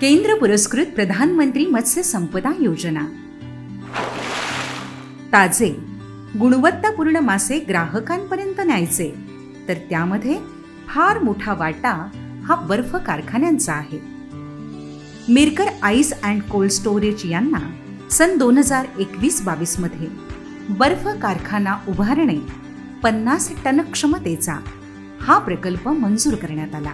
केंद्र पुरस्कृत प्रधानमंत्री मत्स्य संपदा योजना. ताजे गुणवत्तापूर्ण मासे ग्राहकांपर्यंत न्यायचे. तर त्यामध्ये फार मोठा वाटा हा बर्फ कारखान्यांचा आहे. Mirkar ice and cold storage यांना सन दोन हजार एकवीस बावीसमध्ये बर्फ कारखाना उभारणे पन्नास टन क्षमतेचा हा प्रकल्प मंजूर करण्यात आला.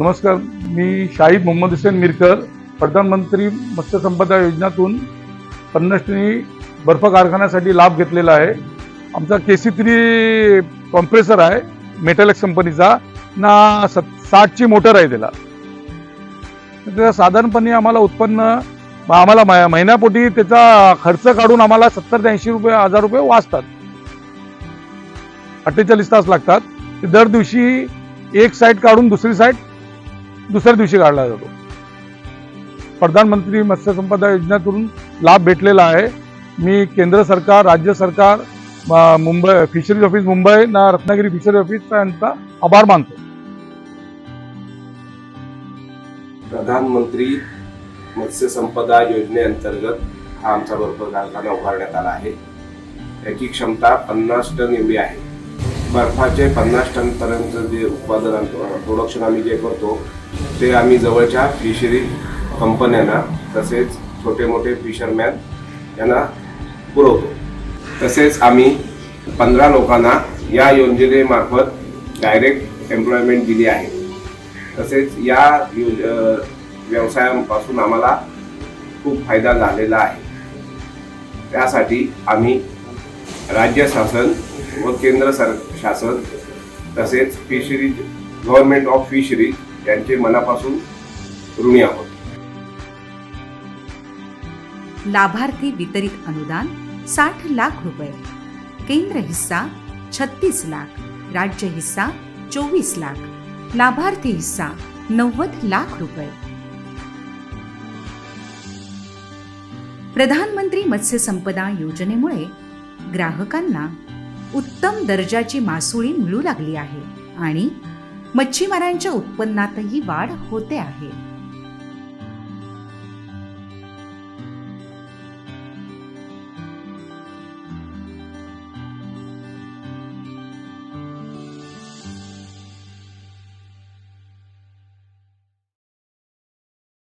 नमस्कार मी शाहीद मोहम्मद हुसेन मिरकर प्रधानमंत्री मत्स्य संपदा योजनेतून पन्नास टनी बर्फ कारखान्यासाठी लाभ घेतलेला आहे. आमचा के सी थ्री कॉम्प्रेसर आहे मेटॅलेक्स कंपनीचा. ना सत साठची मोटर आहे त्याला. त्याचा साधारणपणे आम्हाला उत्पन्न आम्हाला महिन्यापोटी त्याचा खर्च काढून आम्हाला सत्तर ते ऐंशी रुपये हजार रुपये वाचतात. अठ्ठेचाळीस तास लागतात. दर दिवशी एक साईड काढून दुसरी साईड दुसऱ्या दिवशी काढला जातो. प्रधानमंत्री मत्स्य संपदा योजनेतून लाभ भेटलेला आहे. मी केंद्र सरकार राज्य सरकार मुंबई फिशरीज ऑफिस मुंबई ना रत्नागिरी फिशरी ऑफिसचा यांचा आभार मानतो. प्रधानमंत्री मत्स्य संपदा योजनेअंतर्गत हा आमचा बरोबर कारखाना उभारण्यात आला आहे. याची क्षमता पन्नास टन एवढी आहे. बर्फाचे पन्नास टन पर्यंत जे उत्पादन प्रोडक्शन आम्ही जे करतो ते आम्ही जवळच्या फिशरी कंपन्यांना तसेच छोटे मोठे फिशरमॅन यांना पुरवतो. तसेच आम्ही पंधरा लोकांना या योजनेमार्फत डायरेक्ट एम्प्लॉयमेंट दिली आहे. तसेच या योज व्यवसायापासून आम्हाला खूप फायदा झालेला आहे. त्यासाठी आम्ही राज्य शासन व केंद्र सर शासन तसेच फिशरीज गव्हर्नमेंट ऑफ फिशरीज त्यांचे मनापासून ऋणी आहोत. लाभार्थी वितरित अनुदान साठ लाख रुपये. केंद्र हिस्सा छत्तीस लाख. राज्य हिस्सा चोवीस लाख. लाभार्थी हिस्सा नव्वद लाख रुपये. प्रधानमंत्री मत्स्य संपदा योजनेमुळे ग्राहकांना उत्तम दर्जाची मासुळी मिळू लागली आहे आणि मच्छीमारांच्या उत्पन्नातही वाढ होते आहे.